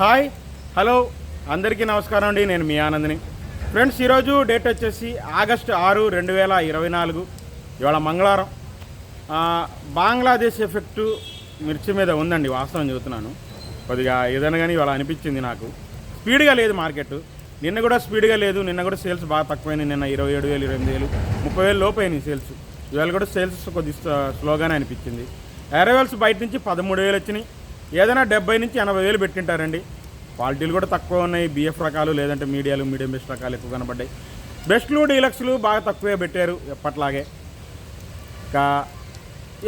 Hi hello అందరికీ నమస్కారం అండి. నేను మీ ఆనందిని. ఫ్రెండ్స్ ఈరోజు డేట్ వచ్చేసి ఆగస్టు ఆరు రెండు వేల ఇరవై నాలుగు. ఇవాళ మంగళవారం. బంగ్లాదేశ్ ఎఫెక్టు మిర్చి మీద ఉందండి వాస్తవం చెబుతున్నాను. కొద్దిగా ఏదైనా కానీ ఇవాళ అనిపించింది నాకు. స్పీడ్గా లేదు మార్కెట్. నిన్న కూడా స్పీడ్గా లేదు నిన్న కూడా సేల్స్ బాగా తక్కువైంది నిన్న ఇరవై ఏడు వేలు ఇరవై ఎనిమిది వేలు ముప్పై వేలు లోపు అయినాయి సేల్స్. ఇవాళ కూడా సేల్స్ కొద్ది స్లోగానే అనిపించింది. అరైవల్స్ బయట నుంచి పదమూడు వేలు వచ్చినాయి. ఏదైనా డెబ్బై నుంచి ఎనభై వేలు పెట్టింటారండి. క్వాలిటీలు కూడా తక్కువ ఉన్నాయి. బిఎఫ్ రకాలు లేదంటే మీడియాలు మీడియం బెస్ట్ రకాలు ఎక్కువ కనబడ్డాయి. బెస్ట్లు డీలక్స్లు బాగా తక్కువే పెట్టారు ఎప్పట్లాగే. ఇంకా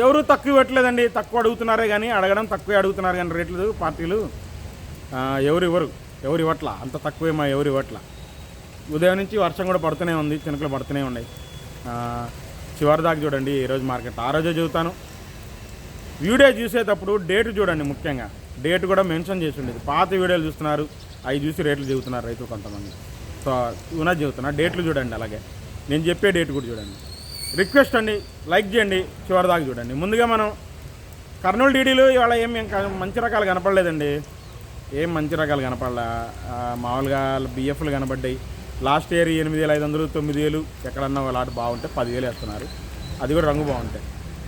ఎవరు తక్కువ పెట్టలేదండి. తక్కువ అడుగుతున్నారే కానీ అడగడం తక్కువే అడుగుతున్నారు కానీ రేట్లు పార్టీలు ఎవరు ఇవ్వరు. ఎవరు ఇవ్వట్లా? అంత తక్కువేమో? ఎవరు ఇవ్వట్లా? ఉదయం నుంచి వర్షం కూడా పడుతూనే ఉంది. చినుకులు పడుతూనే ఉన్నాయి. చివరి దాకా చూడండి ఈరోజు మార్కెట్. ఆ రోజే చదువుతాను వీడియో చూసేటప్పుడు డేట్ చూడండి ముఖ్యంగా. డేట్ కూడా మెన్షన్ చేసి ఉండేది. పాత వీడియోలు చూస్తున్నారు అవి చూసి రేట్లు చెబుతున్నారు రైతులు కొంతమంది. సో ఉన్నది చెబుతున్నా. డేట్లు చూడండి అలాగే. నేను చెప్పే డేట్ కూడా చూడండి. రిక్వెస్ట్ అండి లైక్ చేయండి చివరి దాకా చూడండి. ముందుగా మనం కర్నూలు డీడీలు ఇవాళ ఏం ఏం మంచి రకాలు కనపడలేదండి. ఏం మంచి రకాలు కనపడలా? మామూలుగా బిఎఫ్లు కనబడ్డాయి. లాస్ట్ ఇయర్ ఎనిమిది వేల ఐదు వందలు తొమ్మిది వేలు ఎక్కడన్నా వాళ్ళ ఆట బాగుంటే పదివేలు వేస్తున్నారు. అది కూడా రంగు బాగుంటాయి.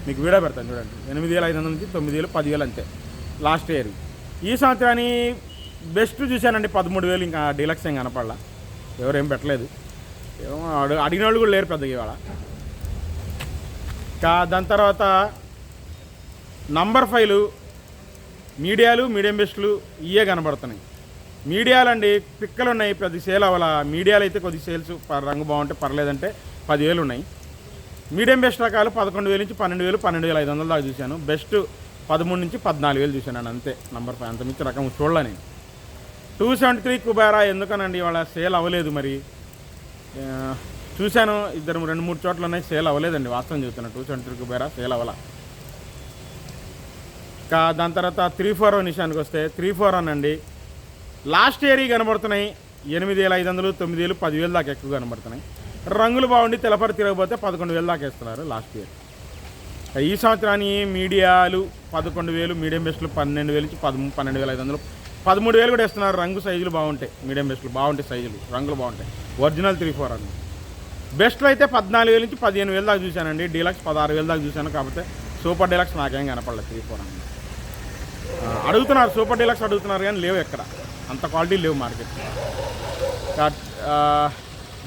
మీకు వీడియో పెడతాను చూడండి. ఎనిమిది వేల ఐదు వందల నుంచి తొమ్మిది వేలు పదివేలు అంతే. లాస్ట్ ఇయర్ ఈ సంవత్సరాన్ని బెస్ట్ చూశానండి పదమూడు వేలు ఇంకా డీలక్స్ ఏం కనపడలా. ఎవరేం పెట్టలేదు. ఏమో అడిగిన వాళ్ళు కూడా లేరు పెద్దగా ఇవాళ. ఇంకా దాని తర్వాత నంబర్ ఫైవ్లు మీడియాలు మీడియం బెస్ట్లు ఇవే కనబడుతున్నాయి. మీడియాలు అండి పిక్కలు ఉన్నాయి పది సేల్ అవ్వాల మీడియాలు అయితే కొద్ది సేల్స్ ప- రంగు బాగుంటే పర్లేదంటే పదివేలు ఉన్నాయి మీడియం బెస్ట్ రకాలు పదకొండు వేలు నుంచి పన్నెండు వేలు పన్నెండు వేల ఐదు వందల దాకా చూశాను. బెస్ట్ పదమూడు నుంచి పద్నాలుగు వేలు చూశాను నేను అంతే. నంబర్ ఫైవ్ అంతమించి రకం చూడలే నేను. టూ సెవెంటీ త్రీ కుబేరా ఎందుకనండి ఇవాళ సేల్ అవ్వలేదు మరి? చూశాను ఇద్దరు రెండు మూడు చోట్ల ఉన్నాయి సేల్ అవ్వలేదండి వాస్తవం చెబుతున్నాను two seventy three Kubera sale అవ్వాల. ఇంకా దాని తర్వాత త్రీ ఫోర్ వన్ విషయానికి వస్తే త్రీ ఫోర్ వన్ అండి. లాస్ట్ ఇయర్ కనబడుతున్నాయి ఎనిమిది వేల ఐదు వందలు తొమ్మిది వేలు పదివేలు దాకా ఎక్కువ కనబడుతున్నాయి. రంగులు బాగుండి తెలపరి తిరగబోతే పదకొండు వేలు దాకా ఇస్తున్నారు లాస్ట్ ఇయర్ ఈ సంవత్సరాన్ని మీడియాలు పదకొండు వేలు మీడియం బెస్ట్లు పన్నెండు వేలు నుంచి పదమూ పన్నెండు వేల ఐదు వందలు. పదమూడు వేలు కూడా ఇస్తున్నారు రంగు సైజులు బాగుంటాయి. మీడియం బెస్ట్లు బాగుంటాయి సైజులు. రంగులు బాగుంటాయి. ఒరిజినల్ త్రీ ఫోర్ అని బెస్ట్లు అయితే పద్నాలుగు వేలు నుంచి పదిహేను వేలు దాకా చూశానండి. డీలక్స్ పదహారు వేలు దాకా చూశాను కాకపోతే సూపర్ డీలక్స్ నాకేం కనపడలేదు. త్రీ ఫోర్ అని అడుగుతున్నారు. సూపర్ డీలక్స్ అడుగుతున్నారు కానీ లేవు ఎక్కడ. అంత క్వాలిటీ లేవు market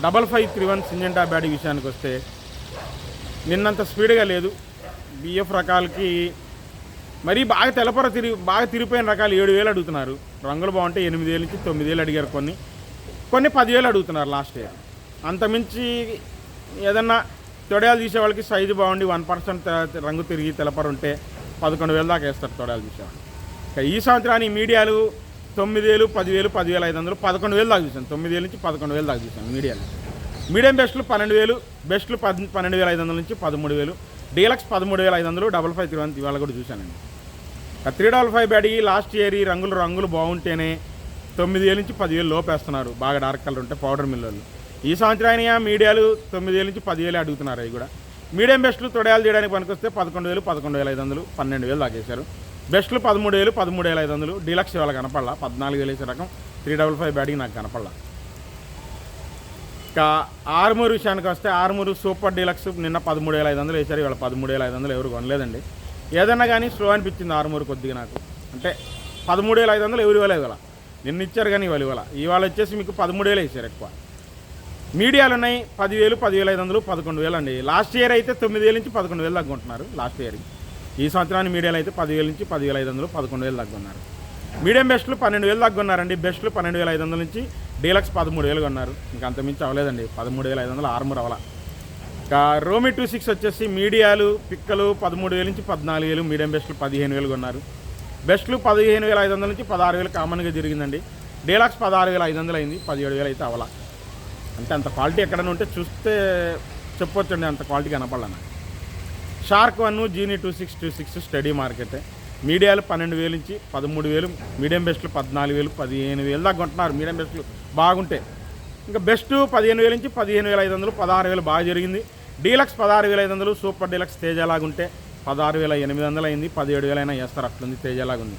double five three one Syngenta Byadgi విషయానికి వస్తే నిన్నంత స్పీడ్గా లేదు. బిఎఫ్ రకాలకి మరీ బాగా తెలపర తిరిగి బాగా తిరిగిపోయిన రకాలు ఏడు వేలు అడుగుతున్నారు. రంగులు బాగుంటే ఎనిమిది వేలు నుంచి తొమ్మిది వేలు అడిగారు కొన్ని. కొన్ని పదివేలు అడుగుతున్నారు లాస్ట్ ఇయర్. అంతమించి ఏదన్నా తొడయాలు తీసే వాళ్ళకి సైజు బాగుండి వన్ పర్సెంట్ రంగు తిరిగి తెలపర ఉంటే పదకొండు వేలు దాకా వేస్తారు తొడయాలు తీసేవాళ్ళు ఈ సంవత్సరానికి మీడియాలు తొమ్మిది వేలు పదివేలు పదివేల ఐదు వందలు పదకొండు వేలు దాకా చూసాను తొమ్మిది వేలు నుంచి పదకొండు వేలు దాకా చూసాను మీడియాలు. మీడియం బెస్ట్లు పన్నెండు వేలు బెస్ట్లు పద్ పన్నెండు వేల ఐదు వందల నుంచి పదమూడు వేలు డీలక్స్ పదమూడు వేల ఐదు వందలు డబల్ ఫైవ్ త్రీ వన్ ఇవాళ కూడా చూశానండి. Three double five Byadgi last year ఈ రంగులు రంగులు బాగుంటేనే తొమ్మిది వేల నుంచి పదివేలు లోపేస్తున్నారు. బాగా డార్క్ కలర్ ఉంటే పౌడర్ మిల్లర్లు ఈ సంవత్సరానికి మీడియాలు తొమ్మిది వేల నుంచి పదివేలు అడుగుతున్నారు అవి కూడా. మీడియం బెస్ట్లు తొడయాలు తీయడానికి పనికొస్తే పదకొండు వేలు పదకొండు వేల ఐదు వందలు పన్నెండు వేలు దాకేశారు. బెస్ట్లు పదమూడు వేలు పదమూడు వేల ఐదు వందలు డీలక్స్ ఇవాళ కనపడాల. పద్నాలుగు వేలు వేసే రకం. త్రీ డబల్ ఫైవ్ బ్యాటింగ్ నాకు కనపడాల. ఇంకా ఆరుమూరు విషయానికి వస్తే ఆరుమూరు సూపర్ డీలక్స్ నిన్న పదమూడు వేల ఐదు వందలు వేశారు. ఇవాళ పదమూడు వేల ఐదు వందలు ఎవరు కొనలేదండి. ఏదన్నా కానీ స్లో అనిపించింది ఆరుమూరు కొద్దిగా నాకు. అంటే పదమూడు వేల ఐదు వందలు ఎవరు ఇవ్వలేదు ఇవాళ. నిన్న ఇచ్చారు కానీ ఇవాళ ఇవాళ. ఇవాళ వచ్చేసి మీకు పదమూడు వేలు వేసారు ఎక్కువ. మీడియాలు ఉన్నాయి. పదివేలు పదివేల ఐదు వందలు పదకొండు వేలు అండి లాస్ట్ ఇయర్ అయితే తొమ్మిది వేల నుంచి పదకొండు వేలు దాకా ఉంటున్నారు లాస్ట్ ఇయర్కి. ఈ సంవత్సరాన్ని మీడియాలో అయితే పదివేల నుంచి పదివేల ఐదు వందలు పదకొండు వేలు తగ్గున్నారు మీడియం బెస్ట్లు పన్నెండు వేలు తగ్గున్నారండి బెస్ట్లు పన్నెండు వేల ఐదు వందల నుంచి డీలక్స్ పదమూడు వేలు కొన్నారు. ఇంకా అంత మించి అవ్వలేదండి. పదమూడు వేల ఐదు వందలు ఆరుమూరు అవ్వాల. ఇంకా రోమి టూ సిక్స్ వచ్చేసి మీడియాలు పిక్కలు పదమూడు వేల నుంచి పద్నాలుగు వేలు మీడియం బెస్ట్లు పదిహేను వేలు కొన్నారు. బెస్ట్లు పదిహేను వేల ఐదు వందల నుంచి పదహారు వేలు కామన్గా జరిగిందండి. డీలక్స్ పదహారు వేల ఐదు వందలు అయింది. పదిహేడు వేలు అయితే అవ్వాల. అంటే అంత క్వాలిటీ ఎక్కడైనా ఉంటే చూస్తే చెప్పొచ్చండి. అంత క్వాలిటీ కనపడాలి నాకు. Shark one genie two six two six steady మార్కెటే. మీడియాలు పన్నెండు వేలు నుంచి పదమూడు వేలు మీడియం బెస్ట్లు పద్నాలుగు వేలు పదిహేను వేలు దాకా కొంటున్నారు. మీడియం బెస్ట్లు బాగుంటే. ఇంకా బెస్ట్ పదిహేను వేల నుంచి పదిహేను వేల ఐదు వందలు పదహారు వేలు బాగా జరిగింది. డీలక్స్ పదహారు వేల ఐదు వందలు సూపర్ డీలక్స్ తేజలాగుంటే పదహారు వేల ఎనిమిది వందలు అయింది పదిహేడు వేలైనా వేస్తారు. అట్లుంది తేజలాగుంది.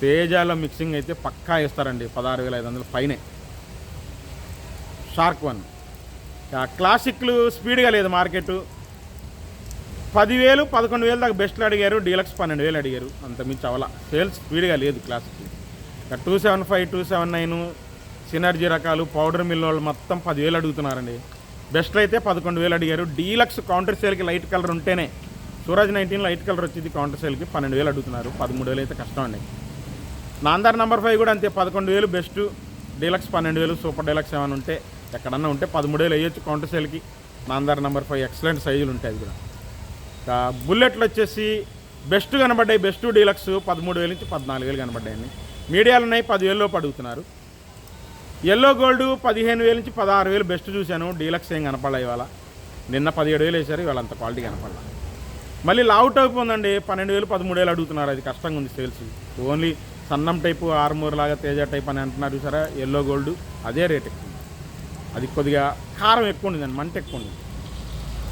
తేజాలో మిక్సింగ్ అయితే పక్కా ఇస్తారండి పదహారు వేల ఐదు వందల పైనే. Shark one. క్లాసిక్లు స్పీడ్గా లేదు మార్కెట్. పదివేలు పదకొండు వేలు దాకా బెస్ట్లు అడిగారు డీలక్స్ పన్నెండు వేలు అడిగారు. అంత మించి అవల సేల్స్ స్పీడ్గా లేదు క్లాస్కి. Two seven five two seven nine synergy రకాలు పౌడర్ మిల్ వాళ్ళు మొత్తం పదివేలు అడుగుతున్నారండి. బెస్ట్లు అయితే పదకొండు వేలు అడిగారు. డీలక్స్ కౌంటర్ సేల్కి లైట్ కలర్ ఉంటేనే సూరజ్ నైన్టీన్ లైట్ కలర్ వచ్చింది కౌంటర్ సేల్కి పన్నెండు వేలు అడుగుతున్నారు. పదమూడు వేలు అయితే కష్టం అండి. నాందార్ నెంబర్ ఫైవ్ కూడా అంతే పదకొండు వేలు బెస్ట్ డీలక్స్ పన్నెండు వేలు సూపర్ డీలక్స్ ఏమైనా ఉంటే ఎక్కడన్నా ఉంటే పదమూడు వేలు వేయొచ్చు కౌంటర్ సేల్కి. నాందార్ నెంబర్ ఫైవ్ ఎక్సలెంట్ సైజులు ఉంటాయి అది కూడా. బుల్లెట్లు వచ్చేసి బెస్ట్ కనబడ్డాయి బెస్ట్ డీలక్స్ పదమూడు వేలు నుంచి పద్నాలుగు వేలు కనబడ్డాయండి. మీడియాలు ఉన్నాయి పదివేలలోపు అడుగుతున్నారు ఎల్లో గోల్డ్ పదిహేను వేలు నుంచి పదహారు వేలు బెస్ట్ చూశాను డీలక్స్ ఏం కనపడలే ఇవాళ. నిన్న పదిహేడు వేలు వేశారు ఇవాళ అంత క్వాలిటీ కనపడలా. మళ్ళీ లావు టైప్ ఉందండి పన్నెండు వేలు పదమూడు వేలు అడుగుతున్నారు అది కష్టంగా ఉంది సేల్స్. ఓన్లీ సన్నం టైపు ఆర్మూర్ లాగా తేజ టైప్ అని అంటున్నారు చూసారా ఎల్లో గోల్డ్ అదే రేట్ ఎక్కువ. అది కొద్దిగా కారం ఎక్కువ ఉండిందండి మంట ఎక్కువ ఉంది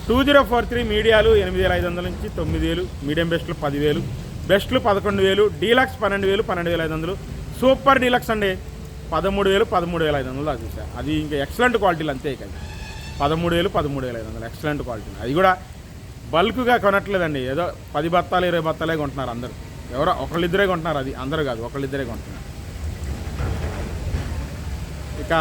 టూ జీరో ఫోర్ త్రీ మీడియాలు ఎనిమిది వేల ఐదు వందల నుంచి తొమ్మిది వేలు మీడియం బెస్ట్లు పదివేలు బెస్ట్లు పదకొండు వేలు డీలక్స్ పన్నెండు వేలు పన్నెండు వేల ఐదు వందలు సూపర్ డీలక్స్ అండి పదమూడు వేలు పదమూడు వేల ఐదు వందలు దాకా చూసా. అది ఇంకా ఎక్సలెంట్ క్వాలిటీలు అంతే ఇక పదమూడు వేలు పదమూడు వేల ఐదు వందలు ఎక్సలెంట్ క్వాలిటీ. అది కూడా బల్క్గా కొనట్లేదండి. ఏదో పది బత్తాలు ఇరవై బత్తాలే కొంటున్నారు అందరూ. ఎవరో ఒకళ్ళిద్దరే కొంటున్నారు అది. అందరూ కాదు ఒకళ్ళిద్దరే కొంటున్నారు. ఇక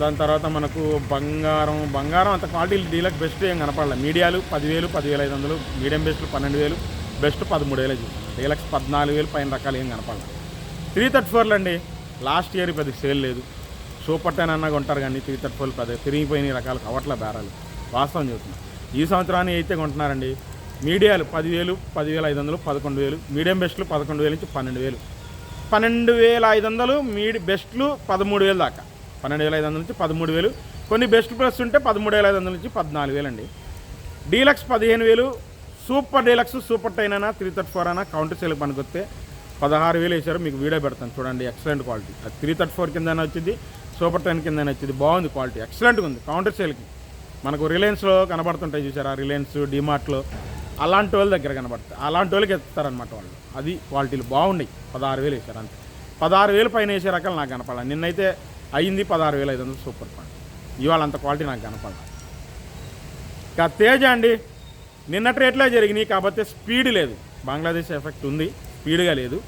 దాని తర్వాత మనకు బంగారం బంగారం అంత క్వాలిటీ డీలకు బెస్ట్ ఏం కనపడలే. మీడియాలు పదివేలు పదివేల ఐదు వందలు మీడియం బెస్ట్ పన్నెండు వేలు బెస్ట్ పదమూడు వేలు చూసాను డీలక్స్ పద్నాలుగు వేలు పైన రకాలు ఏం కనపడలే. త్రీ థర్టీ ఫోర్లు అండి. లాస్ట్ ఇయర్ పెద్ద సేల్ లేదు. సూపర్ టెన్ అన్నా కొంటారు కానీ త్రీ థర్టీ ఫోర్లు పెద్ద తిరిగిపోయిన రకాలు కవట్ల బేరాలు. వాస్తవం చూస్తున్నాం ఈ సంవత్సరాన్ని అయితే కొంటున్నారండి. మీడియాలు పదివేలు పదివేల ఐదు వందలు పదకొండు వేలు మీడియం బెస్ట్లు పదకొండు వేలు నుంచి పన్నెండు వేలు పన్నెండు వేల ఐదు వందలు మీడి బెస్ట్లు పదమూడు వేలు దాకా. పన్నెండు వేల ఐదు వందల నుంచి పదమూడు వేలు. కొన్ని బెస్ట్ ప్లస్ ఉంటే పదమూడు వేల ఐదు వందల నుంచి పద్నాలుగు వేలు అండి డీలక్స్ పదిహేను వేలు. సూపర్ డీలక్స్ సూపర్ టైన్ అయినా త్రీ థర్టీ ఫోర్ అయినా కౌంటర్ సేల్ పనికొస్తే పదహారు వేలు వేసారు మీకు వీడియో పెడతాను చూడండి ఎక్సలెంట్ క్వాలిటీ. అది త్రీ థర్టీ ఫోర్ కింద వచ్చింది సూపర్ టెన్ కింద వచ్చింది. బాగుంది క్వాలిటీ ఎక్సలెంట్గా ఉంది. కౌంటర్ సేల్కి మనకు రిలయన్స్లో కనబడుతుంటాయి చూసారా? రిలయన్స్ డిమార్ట్లో అలాంటి వాళ్ళ దగ్గర కనబడతాయి. అలాంటి వాళ్ళకి ఎత్తారనమాట వాళ్ళు. అది క్వాలిటీలు బాగున్నాయి. పదహారు వేలు వేసారు అంతే. పదహారు వేలు పైన వేసే రకాలు నాకు కనపడాలి. నిన్నైతే అయింది పదహారు వేలు ఐదు వందలు సూపర్ పాయింట్. ఇవాళ అంత క్వాలిటీ నాకు కనపడాలి ఇక తేజ అండి నిన్నటి రేట్లే జరిగినాయి కాకపోతే స్పీడ్ లేదు. బంగ్లాదేశ్ ఎఫెక్ట్ ఉంది స్పీడ్గా లేదు.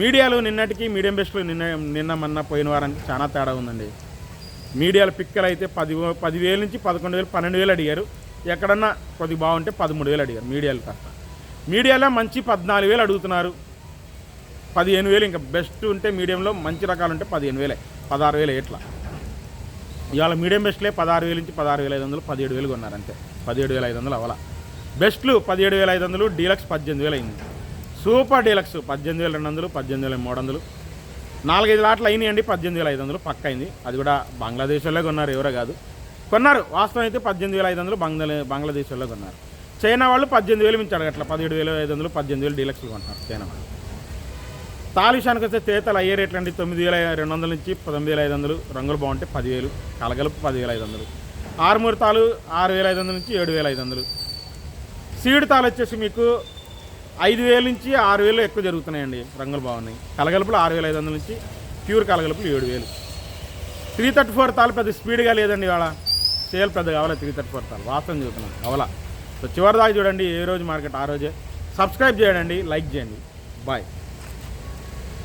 మీడియాలు నిన్నటికి మీడియం బెస్ట్లు నిన్న నిన్న మొన్న పోయిన వారానికి చాలా తేడా ఉందండి. మీడియాల పిక్కలు అయితే పది పదివేల నుంచి పదకొండు వేలు పన్నెండు వేలు అడిగారు. ఎక్కడన్నా కొద్దిగా బాగుంటే పదమూడు వేలు అడిగారు మీడియాలు కాస్త మీడియాలో మంచి పద్నాలుగు వేలు అడుగుతున్నారు. పదిహేను వేలు ఇంకా బెస్ట్ ఉంటే మీడియంలో మంచి రకాలు ఉంటే పదిహేను వేలే. పదహారు వేలు ఎట్లా? ఇవాళ మీడియం బెస్ట్లే పదహారు వేల నుంచి పదహారు వేల ఐదు వందలు పదిహేడు వేలు కొన్నారు అంతే. పదిహేడు వేల ఐదు వందలు అవలా బెస్ట్లు పదిహేడు వేల ఐదు వందలు డీలక్స్ పద్దెనిమిది వేలు అయింది. సూపర్ డీలక్స్ పద్దెనిమిది వేల రెండు వందలు పద్దెనిమిది వేల మూడు వందలు. నాలుగైదు లాట్లు అయినాయండి పద్దెనిమిది వేల ఐదు వందలు పక్క అయింది. అది కూడా బంగ్లాదేశ్లో కొన్నారు ఎవరో కాదు. కొన్నారు వాస్తవం అయితే పద్దెనిమిది వేల ఐదు వందలు బంగ్లా బంగ్లాదేశ్లో కొన్నారు. చైనా వాళ్ళు పద్దెనిమిది వేలు మించి అడగట్ల పదిహేడు వేల ఐదు వందలు పద్దెనిమిది వేలు డీలక్స్లు కొంటున్నారు చైనా వాళ్ళు. తాలిషానికి వస్తే తేతలు అయ్యే రేట్లు అండి తొమ్మిది వేల రెండు వందల నుంచి తొమ్మిది వేల ఐదు వందలు. రంగులు బాగుంటే పదివేలు కలగలుపు పదివేల ఐదు వందలు. ఆరుమూరు తాలు ఆరు వేల ఐదు వందల నుంచి ఏడు వేల ఐదు వందలు. సీడ్ తాలు వచ్చేసి మీకు ఐదు వేల నుంచి ఆరు వేలు ఎక్కువ జరుగుతున్నాయండి. రంగులు బాగున్నాయి. కలగలుపులు ఆరు వేల ఐదు వందల నుంచి ప్యూర్ కలగలుపులు ఏడు వేలు త్రీ థర్టీ ఫోర్ తాలు పెద్ద స్పీడ్గా లేదండి ఇవాళ. సేల్ పెద్ద కావాలి త్రీ థర్టీ ఫోర్ తాలు? వాస్తవం చెబుతున్నాను. అవలా సో చివరి దాకా చూడండి ఏ రోజు మార్కెట్ ఆ రోజే. సబ్స్క్రైబ్ చేయండి లైక్ చేయండి. బాయ్.